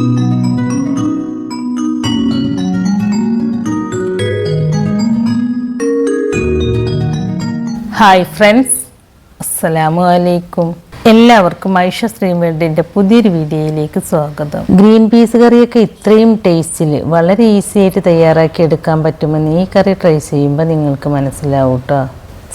Hi friends അസ്സലാമു അലൈക്കും. എല്ലാവർക്കും ഐഷ ശ്രീവേണ്ടിന്റെ പുതിയൊരു വീഡിയോയിലേക്ക് സ്വാഗതം. ഗ്രീൻ പീസ് കറിയൊക്കെ ഇത്രയും ടേസ്റ്റിൽ വളരെ ഈസി ആയിട്ട് തയ്യാറാക്കി എടുക്കാൻ പറ്റുമെന്ന് ഈ കറി ട്രൈ ചെയ്യുമ്പോൾ നിങ്ങൾക്ക് മനസ്സിലാവും കേട്ടോ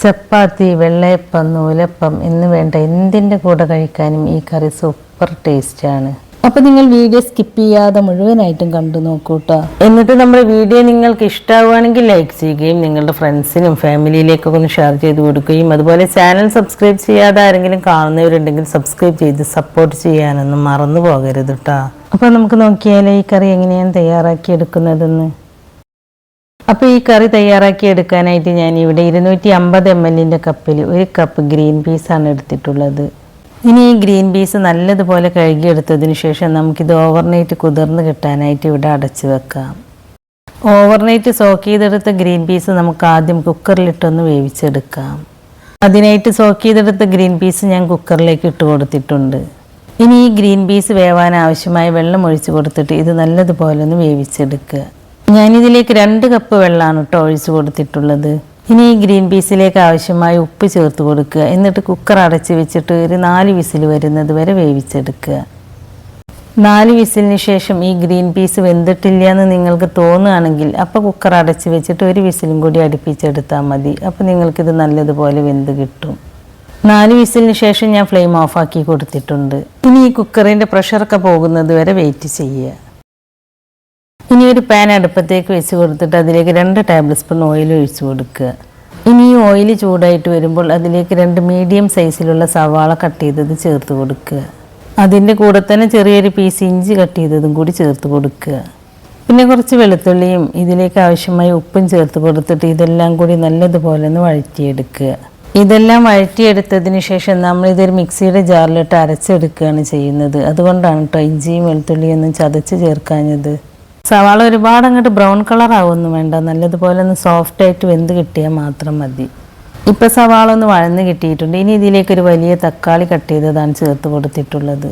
ചപ്പാത്തി വെള്ളയപ്പം നൂലപ്പം എന്ന് വേണ്ട എന്തിന്റെ കൂടെ കഴിക്കാനും ഈ കറി സൂപ്പർ ടേസ്റ്റാണ് അപ്പോൾ നിങ്ങൾ വീഡിയോ സ്കിപ്പ് ചെയ്യാതെ മുഴുവനായിട്ടും കണ്ടു നോക്കൂ കേട്ടോ എന്നിട്ട് നമ്മുടെ വീഡിയോ നിങ്ങൾക്ക് ഇഷ്ടമാവുകയാണെങ്കിൽ ലൈക്ക് ചെയ്യുകയും നിങ്ങളുടെ ഫ്രണ്ട്സിനും ഫാമിലിയിലേക്കൊക്കെ ഒന്ന് ഷെയർ ചെയ്ത് കൊടുക്കുകയും അതുപോലെ ചാനൽ സബ്സ്ക്രൈബ് ചെയ്യാതെ ആരെങ്കിലും കാണുന്നവരുണ്ടെങ്കിൽ സബ്സ്ക്രൈബ് ചെയ്ത് സപ്പോർട്ട് ചെയ്യാനൊന്നും മറന്നു പോകരുത് കേട്ടോ അപ്പോൾ നമുക്ക് നോക്കിയാലേ ഈ കറി എങ്ങനെയാണ് തയ്യാറാക്കി എടുക്കുന്നതെന്ന്. അപ്പോൾ ഈ കറി തയ്യാറാക്കി എടുക്കാനായിട്ട് ഞാൻ ഇവിടെ ഇരുന്നൂറ്റി അമ്പത് എം എല്ലിന്റെ കപ്പിൽ ഒരു കപ്പ് ഗ്രീൻ പീസാണ് എടുത്തിട്ടുള്ളത്. ഇനി ഈ ഗ്രീൻ പീസ് നല്ലതുപോലെ കഴുകിയെടുത്തതിന് ശേഷം നമുക്കിത് ഓവർനൈറ്റ് കുതിർന്ന് കിട്ടാനായിട്ട് ഇവിടെ അടച്ചു വെക്കാം. ഓവർനൈറ്റ് സോക്ക് ചെയ്തെടുത്ത ഗ്രീൻ പീസ് നമുക്ക് ആദ്യം കുക്കറിലിട്ടൊന്ന് വേവിച്ചെടുക്കാം. അതിനായിട്ട് സോക്ക് ചെയ്തെടുത്ത ഗ്രീൻ പീസ് ഞാൻ കുക്കറിലേക്ക് ഇട്ട് കൊടുത്തിട്ടുണ്ട്. ഇനി ഈ ഗ്രീൻ പീസ് വേവാൻ ആവശ്യമായ വെള്ളം ഒഴിച്ചു കൊടുത്തിട്ട് ഇത് നല്ലതുപോലെ ഒന്ന് വേവിച്ചെടുക്കുക. ഞാനിതിലേക്ക് രണ്ട് കപ്പ് വെള്ളമാണ് കേട്ടോ ഒഴിച്ചു കൊടുത്തിട്ടുള്ളത്. ഇനി ഈ ഗ്രീൻ പീസിലേക്ക് ആവശ്യമായ ഉപ്പ് ചേർത്ത് കൊടുക്കുക. എന്നിട്ട് കുക്കർ അടച്ച് വെച്ചിട്ട് ഒരു നാല് വിസിൽ വരുന്നത് വരെ വേവിച്ചെടുക്കുക. നാല് വിസിലിന് ശേഷം ഈ ഗ്രീൻ പീസ് വെന്തിട്ടില്ല എന്ന് നിങ്ങൾക്ക് തോന്നുകയാണെങ്കിൽ അപ്പോൾ കുക്കർ അടച്ച് വെച്ചിട്ട് ഒരു വിസിലും കൂടി അടുപ്പിച്ചെടുത്താൽ മതി. അപ്പോൾ നിങ്ങൾക്കിത് നല്ലതുപോലെ വെന്ത് കിട്ടും. നാല് വിസിലിന് ശേഷം ഞാൻ ഫ്ലെയിം ഓഫാക്കി കൊടുത്തിട്ടുണ്ട്. ഇനി ഈ കുക്കറിന്റെ പ്രഷറൊക്കെ പോകുന്നത് വരെ വെയിറ്റ് ചെയ്യുക. ഇനി ഒരു പാൻ അടുപ്പത്തേക്ക് വെച്ച് കൊടുത്തിട്ട് അതിലേക്ക് രണ്ട് ടേബിൾ സ്പൂൺ ഓയിൽ ഒഴിച്ചു കൊടുക്കുക. ഇനി ഈ ഓയിൽ ചൂടായിട്ട് വരുമ്പോൾ അതിലേക്ക് രണ്ട് മീഡിയം സൈസിലുള്ള സവാള കട്ട് ചെയ്തത് ചേർത്ത് കൊടുക്കുക. അതിന്റെ കൂടെ തന്നെ ചെറിയൊരു പീസ് ഇഞ്ചി കട്ട് ചെയ്തതും കൂടി ചേർത്ത് കൊടുക്കുക. പിന്നെ കുറച്ച് വെളുത്തുള്ളിയും ഇതിലേക്ക് ആവശ്യമായ ഉപ്പും ചേർത്ത് കൊടുത്തിട്ട് ഇതെല്ലാം കൂടി നല്ലതുപോലെ ഒന്ന് വഴറ്റിയെടുക്കുക. ഇതെല്ലാം വഴറ്റിയെടുത്തതിന് ശേഷം നമ്മൾ ഇതൊരു മിക്സിയുടെ ജാറിലിട്ട് അരച്ചെടുക്കുകയാണ് ചെയ്യുന്നത്. അതുകൊണ്ടാണ് കേട്ടോ ഇഞ്ചിയും വെളുത്തുള്ളിയൊന്നും ചതച്ച് ചേർക്കാഞ്ഞത്. സവാള ഒരുപാട് അങ്ങോട്ട് ബ്രൗൺ കളർ ആവുമൊന്നും വേണ്ട. നല്ലതുപോലെ ഒന്ന് സോഫ്റ്റ് ആയിട്ട് വെന്ത് കിട്ടിയാൽ മാത്രം മതി. ഇപ്പം സവാള ഒന്ന് വഴന്ന് കിട്ടിയിട്ടുണ്ട്. ഇനി ഇതിലേക്ക് ഒരു വലിയ തക്കാളി കട്ട് ചെയ്തതാണ് ചേർത്ത് കൊടുത്തിട്ടുള്ളത്.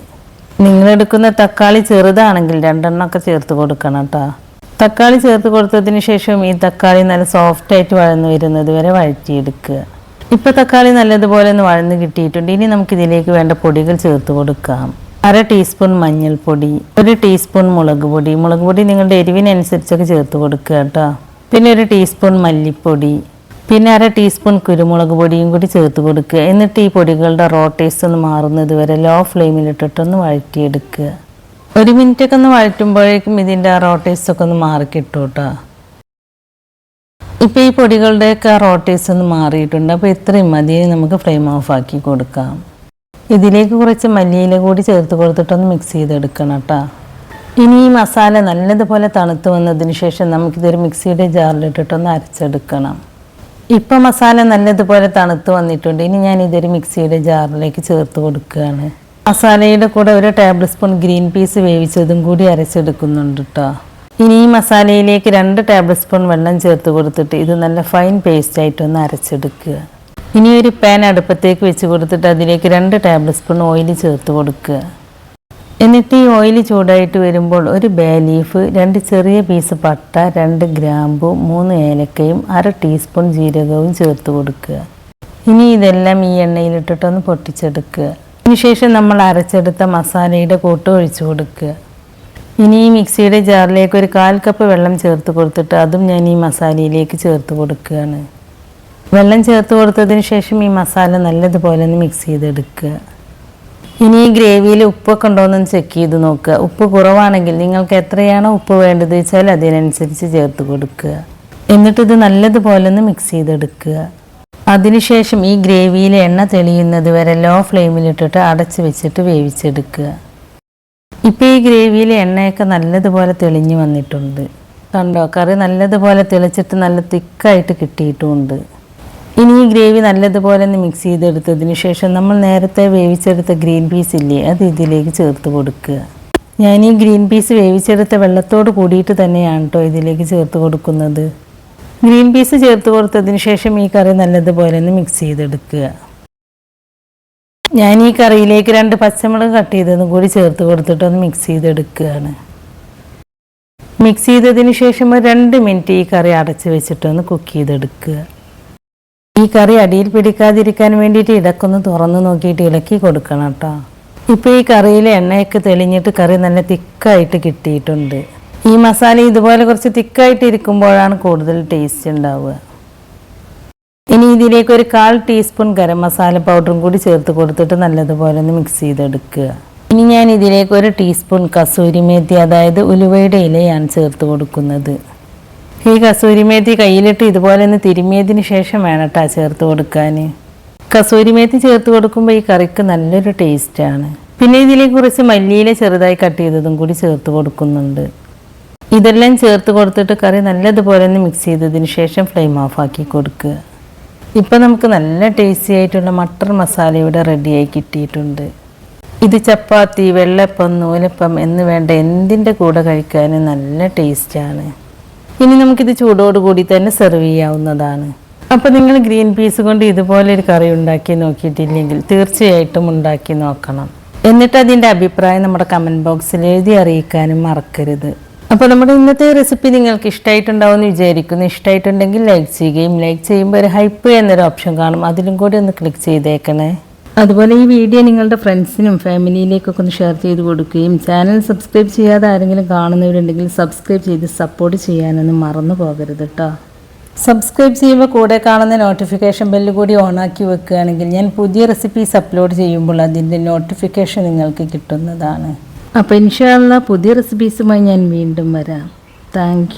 നിങ്ങളെടുക്കുന്ന തക്കാളി ചെറുതാണെങ്കിൽ രണ്ടെണ്ണം ഒക്കെ ചേർത്ത് കൊടുക്കണം കേട്ടോ. തക്കാളി ചേർത്ത് കൊടുത്തതിന് ശേഷം ഈ തക്കാളി നല്ല സോഫ്റ്റ് ആയിട്ട് വഴന്ന് വരുന്നത് വരെ വഴറ്റിയെടുക്കുക. ഇപ്പം തക്കാളി നല്ലതുപോലെ ഒന്ന് വഴന്ന് കിട്ടിയിട്ടുണ്ട്. ഇനി നമുക്കിതിലേക്ക് വേണ്ട പൊടികൾ ചേർത്ത് കൊടുക്കാം. അര ടീസ്പൂൺ മഞ്ഞൾപ്പൊടി ഒരു ടീസ്പൂൺ മുളക് പൊടി. മുളക് പൊടി നിങ്ങളുടെ എരിവിനനുസരിച്ചൊക്കെ ചേർത്ത് കൊടുക്കുക കേട്ടോ. പിന്നെ ഒരു ടീസ്പൂൺ മല്ലിപ്പൊടി പിന്നെ അര ടീസ്പൂൺ കുരുമുളക് പൊടിയും കൂടി ചേർത്ത് കൊടുക്കുക. എന്നിട്ട് ഈ പൊടികളുടെ റോ ടേസ്റ്റ് ഒന്ന് മാറുന്നത് വരെ ലോ ഫ്ലെയിമിലിട്ടിട്ടൊന്ന് വഴറ്റിയെടുക്കുക. ഒരു മിനിറ്റൊക്കെ ഒന്ന് വഴറ്റുമ്പോഴേക്കും ഇതിന്റെ ആ റോ ടേസ്റ്റ് ഒക്കെ ഒന്ന് മാറിക്കിട്ടും കേട്ടോ. ഇപ്പോൾ ഈ പൊടികളുടെയൊക്കെ റോ ടേസ്റ്റ് ഒന്ന് മാറിയിട്ടുണ്ട്. അപ്പോൾ ഇത്രയും മതി. നമുക്ക് ഫ്ലെയിം ഓഫ് ആക്കി കൊടുക്കാം. ഇതിലേക്ക് കുറച്ച് മല്ലിയില കൂടി ചേർത്ത് കൊടുത്തിട്ടൊന്ന് മിക്സ് ചെയ്തെടുക്കണം കേട്ടോ ഇനി ഈ മസാല നല്ലതുപോലെ തണുത്ത് വന്നതിന് ശേഷം നമുക്കിതൊരു മിക്സിയുടെ ജാറിലിട്ടിട്ടൊന്ന് അരച്ചെടുക്കണം. ഇപ്പം മസാല നല്ലതുപോലെ തണുത്ത് വന്നിട്ടുണ്ട്. ഇനി ഞാൻ ഇതൊരു മിക്സിയുടെ ജാറിലേക്ക് ചേർത്ത് കൊടുക്കുകയാണ്. മസാലയുടെ കൂടെ ഒരു ടേബിൾ സ്പൂൺ ഗ്രീൻ പീസ് വേവിച്ചതും കൂടി അരച്ചെടുക്കുന്നുണ്ട് കേട്ടോ ഇനി ഈ മസാലയിലേക്ക് രണ്ട് ടേബിൾ സ്പൂൺ വെള്ളം ചേർത്ത് കൊടുത്തിട്ട് ഇത് നല്ല ഫൈൻ പേസ്റ്റായിട്ടൊന്ന് അരച്ചെടുക്കുക. ഇനി ഒരു പാൻ അടുപ്പത്തേക്ക് വെച്ച് കൊടുത്തിട്ട് അതിലേക്ക് രണ്ട് ടേബിൾ സ്പൂൺ ഓയിൽ ചേർത്ത് കൊടുക്കുക. എന്നിട്ട് ഈ ഓയിൽ ചൂടായിട്ട് വരുമ്പോൾ ഒരു ബേ ലീഫ് രണ്ട് ചെറിയ പീസ് പട്ട രണ്ട് ഗ്രാമ്പു മൂന്ന് ഏലക്കയും അര ടീസ്പൂൺ ജീരകവും ചേർത്ത് കൊടുക്കുക. ഇനി ഇതെല്ലാം ഈ എണ്ണയിലിട്ടിട്ടൊന്ന് പൊട്ടിച്ചെടുക്കുക. അതിനുശേഷം നമ്മൾ അരച്ചെടുത്ത മസാലയുടെ കൂട്ട് ഒഴിച്ചു കൊടുക്കുക. ഇനി ഈ മിക്സിയുടെ ജാറിലേക്ക് ഒരു കാൽ കപ്പ് വെള്ളം ചേർത്ത് കൊടുത്തിട്ട് അതും ഞാൻ ഈ മസാലയിലേക്ക് ചേർത്ത് കൊടുക്കുകയാണ്. വെള്ളം ചേർത്ത് കൊടുത്തതിന് ശേഷം ഈ മസാല നല്ലതുപോലെ ഒന്ന് മിക്സ് ചെയ്തെടുക്കുക. ഇനി ഈ ഗ്രേവിയിൽ ഉപ്പൊക്കെ ഉണ്ടോയെന്ന് ചെക്ക് ചെയ്ത് നോക്കുക. ഉപ്പ് കുറവാണെങ്കിൽ നിങ്ങൾക്ക് എത്രയാണോ ഉപ്പ് വേണ്ടത് വെച്ചാൽ അതിനനുസരിച്ച് ചേർത്ത് കൊടുക്കുക. എന്നിട്ട് ഇത് നല്ലതുപോലെ ഒന്ന് മിക്സ് ചെയ്തെടുക്കുക. അതിനുശേഷം ഈ ഗ്രേവിയിൽ എണ്ണ തെളിയുന്നത് വരെ ലോ ഫ്ലെയിമിലിട്ടിട്ട് അടച്ച് വെച്ചിട്ട് വേവിച്ചെടുക്കുക. ഇപ്പോൾ ഈ ഗ്രേവിയിൽ എണ്ണയൊക്കെ നല്ലതുപോലെ തെളിഞ്ഞു വന്നിട്ടുണ്ട്. കണ്ടോ? കറി നല്ലതുപോലെ തെളിച്ചിട്ട് നല്ല തിക്കായിട്ട് കിട്ടിയിട്ടുമുണ്ട് ഇനി ഈ ഗ്രേവി നല്ലതുപോലെ ഒന്ന് മിക്സ് ചെയ്തെടുത്തതിന് ശേഷം നമ്മൾ നേരത്തെ വേവിച്ചെടുത്ത ഗ്രീൻ പീസ് ഇല്ലേ അത് ഇതിലേക്ക് ചേർത്ത് കൊടുക്കുക. ഞാൻ ഈ ഗ്രീൻ പീസ് വേവിച്ചെടുത്ത വെള്ളത്തോട് കൂടിയിട്ട് തന്നെയാണ് കേട്ടോ ഇതിലേക്ക് ചേർത്ത് കൊടുക്കുന്നത്. ഗ്രീൻ പീസ് ചേർത്ത് കൊടുത്തതിന് ശേഷം ഈ കറി നല്ലതുപോലെ ഒന്ന് മിക്സ് ചെയ്തെടുക്കുക. ഞാൻ ഈ കറിയിലേക്ക് രണ്ട് പച്ചമുളക് കട്ട് ചെയ്തതും കൂടി ചേർത്ത് കൊടുത്തിട്ട് ഒന്ന് മിക്സ് ചെയ്തെടുക്കുകയാണ്. മിക്സ് ചെയ്തതിന് ശേഷം ഒരു രണ്ട് മിനിറ്റ് ഈ കറി അടച്ച് വെച്ചിട്ടൊന്ന് കുക്ക് ചെയ്തെടുക്കുക. ഈ കറി അടിയിൽ പിടിക്കാതിരിക്കാൻ വേണ്ടിയിട്ട് ഇടക്കൊന്ന് തുറന്ന് നോക്കിയിട്ട് ഇളക്കി കൊടുക്കണം കേട്ടോ. ഇപ്പോൾ ഈ കറിയിലെ എണ്ണയൊക്കെ തെളിഞ്ഞിട്ട് കറി നല്ല തിക്കായിട്ട് കിട്ടിയിട്ടുണ്ട്. ഈ മസാല ഇതുപോലെ കുറച്ച് തിക്കായിട്ട് ഇരിക്കുമ്പോഴാണ് കൂടുതൽ ടേസ്റ്റ് ഉണ്ടാവുക. ഇനി ഇതിലേക്ക് ഒരു കാൽ ടീസ്പൂൺ ഗരം മസാല പൗഡറും കൂടി ചേർത്ത് കൊടുത്തിട്ട് നല്ലതുപോലെ ഒന്ന് മിക്സ് ചെയ്തെടുക്കുക. ഇനി ഞാൻ ഇതിലേക്ക് ഒരു ടീസ്പൂൺ കസൂരി മേത്തി അതായത് ഉലുവയുടെ ഇലയാണ് ചേർത്ത് കൊടുക്കുന്നത്. ഈ കസൂരി മേത്തി കയ്യിലിട്ട് ഇതുപോലെ ഒന്ന് തിരുമിയതിന് ശേഷം വേണം ചേർത്ത് കൊടുക്കാൻ. കസൂരി മേത്തി ചേർത്ത് കൊടുക്കുമ്പോൾ ഈ കറിക്ക് നല്ലൊരു ടേസ്റ്റാണ് പിന്നെ ഇതിലേക്ക് കുറച്ച് മല്ലിയില ചെറുതായി കട്ട് ചെയ്തതും കൂടി ചേർത്ത് കൊടുക്കുന്നുണ്ട്. ഇതെല്ലാം ചേർത്ത് കൊടുത്തിട്ട് കറി നല്ലതുപോലെ ഒന്ന് മിക്സ് ചെയ്തതിന് ശേഷം ഫ്ലെയിം ഓഫ് ആക്കി കൊടുക്കുക. ഇപ്പം നമുക്ക് നല്ല ടേസ്റ്റി ആയിട്ടുള്ള മട്ടർ മസാല ഇവിടെ റെഡിയായി കിട്ടിയിട്ടുണ്ട്. ഇത് ചപ്പാത്തി വെള്ളപ്പം നൂലപ്പം എന്ന് വേണ്ട എന്തിന്റെ കൂടെ കഴിക്കാനും നല്ല ടേസ്റ്റാണ് ഇനി നമുക്കിത് ചൂടോട് കൂടി തന്നെ സെർവ് ചെയ്യാവുന്നതാണ്. അപ്പോൾ നിങ്ങൾ ഗ്രീൻ പീസ് കൊണ്ട് ഇതുപോലെ ഒരു കറി ഉണ്ടാക്കി നോക്കിയിട്ടില്ലെങ്കിൽ തീർച്ചയായിട്ടും ഉണ്ടാക്കി നോക്കണം. എന്നിട്ട് അതിന്റെ അഭിപ്രായം നമ്മുടെ കമന്റ് ബോക്സിൽ എഴുതി അറിയിക്കാനും മറക്കരുത്. അപ്പോൾ നമ്മുടെ ഇന്നത്തെ റെസിപ്പി നിങ്ങൾക്ക് ഇഷ്ടമായിട്ടുണ്ടാവും എന്ന് വിചാരിക്കുന്നു. ഇഷ്ടമായിട്ടുണ്ടെങ്കിൽ ലൈക്ക് ചെയ്യുകയും ലൈക്ക് ചെയ്യുമ്പോൾ ഒരു ഹൈപ്പ് എന്നൊരു ഓപ്ഷൻ കാണും. അതിലും കൂടി ഒന്ന് ക്ലിക്ക് ചെയ്തേക്കണേ. അതുപോലെ ഈ വീഡിയോ നിങ്ങളുടെ ഫ്രണ്ട്സിനും ഫാമിലിയിലേക്കൊക്കെ ഒന്ന് ഷെയർ ചെയ്ത് കൊടുക്കുകയും ചാനൽ സബ്സ്ക്രൈബ് ചെയ്യാതെ ആരെങ്കിലും കാണുന്നവരുണ്ടെങ്കിൽ സബ്സ്ക്രൈബ് ചെയ്ത് സപ്പോർട്ട് ചെയ്യാനൊന്നും മറന്നു പോകരുത് കേട്ടോ. സബ്സ്ക്രൈബ് ചെയ്യുമ്പോൾ കൂടെ കാണുന്ന നോട്ടിഫിക്കേഷൻ ബെല്ല് കൂടി ഓണാക്കി വെക്കുകയാണെങ്കിൽ ഞാൻ പുതിയ റെസിപ്പീസ് അപ്ലോഡ് ചെയ്യുമ്പോൾ അതിന്റെ നോട്ടിഫിക്കേഷൻ നിങ്ങൾക്ക് കിട്ടുന്നതാണ്. അപ്പോൾ ഇൻഷാല്ല പുതിയ റെസിപ്പീസുമായി ഞാൻ വീണ്ടും വരാം. താങ്ക്